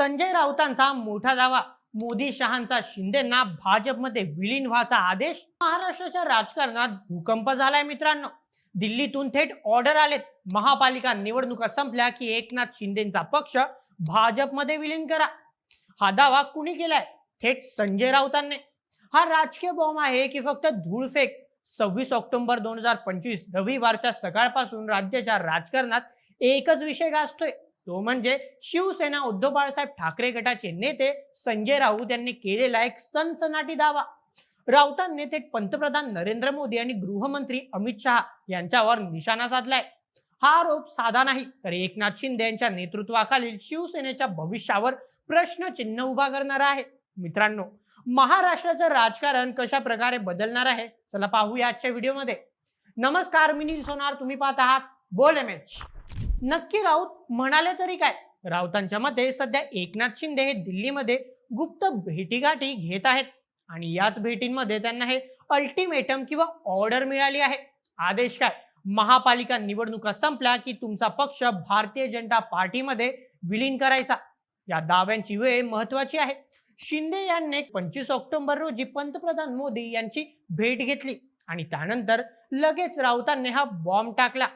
संजय राऊतांचा मोठा दावा. मोदी शहांचा शिंदेना भाजपमध्ये विलीन व्हायचा आदेश. महाराष्ट्राच्या राजकारणात भूकंप झालाय मित्रांनो. दिल्लीतून थेट ऑर्डर आलेत. महापालिका निवडणुका संपल्या की एकनाथ शिंदेचा पक्ष भाजपमध्ये विलीन करा. हा दावा कुणी केलाय? थेट संजय राऊतांनी. हा राजकीय बॉम्ब आहे की फक्त धूळफेक सव्वीस ऑक्टोबर दोन हजार पंचवीस रविवारच्या सकाळपासून राज्याच्या राजकारणात एकच विषय गाजतोय. तो म्हणजे शिवसेना उद्धव बाळासाहेब ठाकरे गटाचे नेते संजय राऊत यांनी केलेला एक सनसनाटी दावा. राऊतांनी थेट पंतप्रधान नरेंद्र मोदी आणि गृहमंत्री अमित शहा यांच्यावर निशाणा साधलाय. हा आरोप साधा नाही तर एकनाथ शिंदे यांच्या नेतृत्वाखालील शिवसेनेच्या भविष्यावर प्रश्नचिन्ह उभा करणार आहे. मित्रांनो महाराष्ट्राचं राजकारण कशा प्रकारे बदलणार आहे? चला पाहूया आजच्या व्हिडिओमध्ये. नमस्कार मी नील सोनार तुम्ही पाहत आहात बोल एम एच. नक्की राऊत म्हणाले तरी काय? राऊतांच्या मते सध्या एकनाथ शिंदे हे दिल्लीमध्ये गुप्त भेटीगाठी घेत आहेत. आणि याच भेटींमध्ये त्यांना हे अल्टिमेटम किंवा ऑर्डर मिळाली आहे. आदेश काय? महापालिका निवडणुका संपल्या की तुमचा पक्ष भारतीय जनता पार्टीमध्ये विलीन करायचा. या दाव्यांची वेळ महत्वाची आहे. शिंदे यांनी पंचवीस ऑक्टोबर रोजी पंतप्रधान मोदी यांची भेट घेतली. आणि त्यानंतर लगेच राऊतांनी हा बॉम्ब टाकला.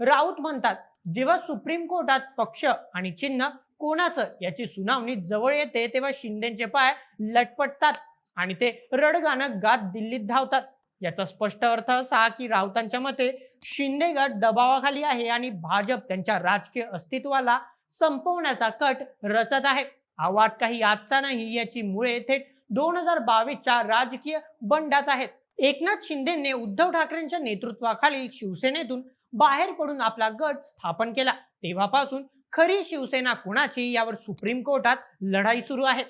राऊत म्हणतात जेव्हा सुप्रीम कोर्टात पक्ष आणि चिन्ह कोणाचं याची सुनावणी जवळ येते तेव्हा शिंदेचे पाय लटपटतात आणि ते रडगाणं गात दिल्लीत धावतात. याचा स्पष्ट अर्थ असा की राऊतांच्या मते शिंदे गट दबावाखाली आहे आणि भाजप त्यांच्या राजकीय अस्तित्वाला संपवण्याचा कट रचत आहे. हा वाद काही आजचा नाही याची मुळे थेट दोन हजार बावीसच्या राजकीय बंडात आहेत. एकनाथ शिंदेने उद्धव ठाकरेंच्या नेतृत्वाखालील शिवसेनेतून बाहेर पडून आपला गट स्थापन केला. तेव्हापासून खरी शिवसेना कुणाची यावर सुप्रीम कोर्टात लढाई सुरू आहे.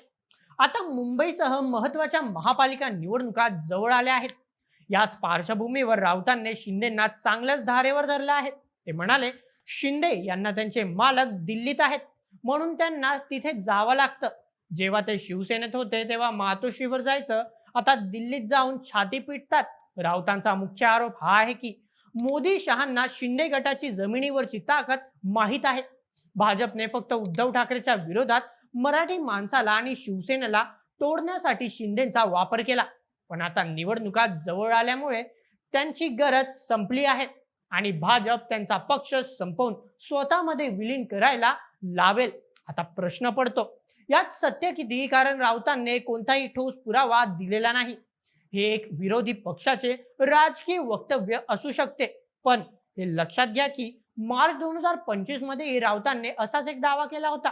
आता मुंबईसह महत्त्वाच्या महापालिका निवडणुका जवळ आल्या आहेत. याच पार्श्वभूमीवर राऊतांनी शिंदेना चांगल्याच धारेवर धरलं आहे. ते म्हणाले शिंदे यांना त्यांचे मालक दिल्लीत आहेत. म्हणून त्यांना तिथे जावं लागतं. जेव्हा ते शिवसेनेत होते तेव्हा मातोश्रीवर जायचं. आता दिल्लीत जाऊन छाती पिटतात. राऊतांचा मुख्य आरोप हा आहे की मोदी शहांना शिंदे गटाची जमिनीवरची ताकद माहीत आहे. भाजपने फक्त उद्धव ठाकरेच्या विरोधात मराठी माणसाला आणि शिवसेनेला तोडण्यासाठी शिंदेचा वापर केला. पण आता निवडणुका जवळ आल्यामुळे त्यांची गरज संपली आहे आणि भाजप त्यांचा पक्ष संपवून स्वतःमध्ये विलीन करायला लावेल. आता प्रश्न पडतो यात सत्य किती कारण राऊतांनी कोणताही ठोस पुरावा दिलेला नाही. हे एक विरोधी पक्षाचे राजकीय वक्तव्य असू शकते. पण हे लक्षात घ्या की मार्च दोन हजार पंचवीसमध्ये राऊतांनी असाच एक दावा केला होता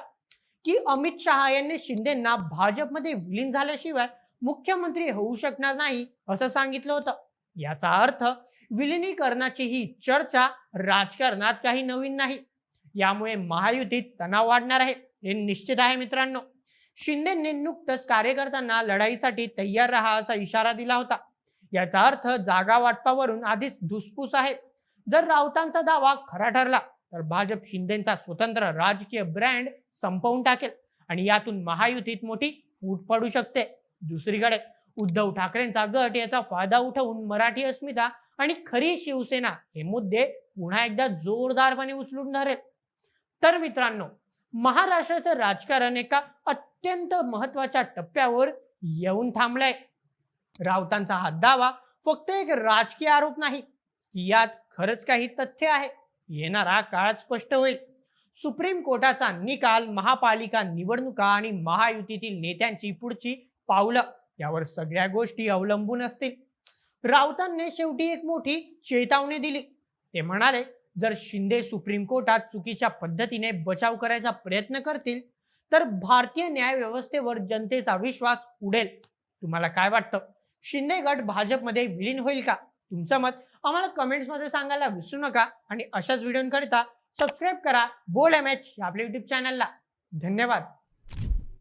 की अमित शहा यांनी शिंदेना भाजपमध्ये विलीन झाल्याशिवाय मुख्यमंत्री होऊ शकणार नाही असं सांगितलं होतं. याचा अर्थ विलिनीकरणाची ही चर्चा राजकारणात काही नवीन नाही. यामुळे महायुतीत तणाव वाढणार आहे हे निश्चित आहे मित्रांनो. शिंदेने नुकतंच कार्यकर्त्यांना लढाईसाठी तयार राहा असा इशारा दिला होता. याचा अर्थ जागा वाटपावरून आधीच धुसफूस आहे. जर राऊतांचा दावा खरा ठरला तर भाजप शिंदेचा स्वतंत्र राजकीय ब्रँड संपवून टाकेल आणि यातून महायुतीत मोठी फूट पडू शकते. दुसरीकडे उद्धव ठाकरेंचा गट याचा फायदा उठवून मराठी अस्मिता आणि खरी शिवसेना हे मुद्दे पुन्हा एकदा जोरदारपणे उचलून धरेल. तर मित्रांनो महाराष्ट्राचं राजकारण एका अत्यंत महत्त्वाच्या टप्प्यावर येऊन थांबलंय. राऊतांचा हा दावा फक्त एक राजकीय आरोप नाही की यात खरंच काही तथ्य आहे. येणारा काळ स्पष्ट होईल. सुप्रीम कोर्टाचा निकाल महापालिका निवडणुका आणि महायुतीतील नेत्यांची पुढची पावलं यावर सगळ्या गोष्टी अवलंबून असतील. राऊतांनी शेवटी एक मोठी चेतावणी दिली. ते म्हणाले जर शिंदे सुप्रीम कोर्टात चुकीच्या पद्धतीने बचाव करायचा प्रयत्न करतील तर भारतीय न्याय व्यवस्थेवर जनतेचा विश्वास उडेल. तुम्हाला काय वाटतं? शिंदे गट भाजपमध्ये विलीन होईल का? तुमचं मत आम्हाला कमेंट्समध्ये सांगायला विसरू नका आणि अशाच व्हिडिओंकरिता सबस्क्राईब करा. बोल एम एच आपल्या युट्यूब चॅनलला धन्यवाद.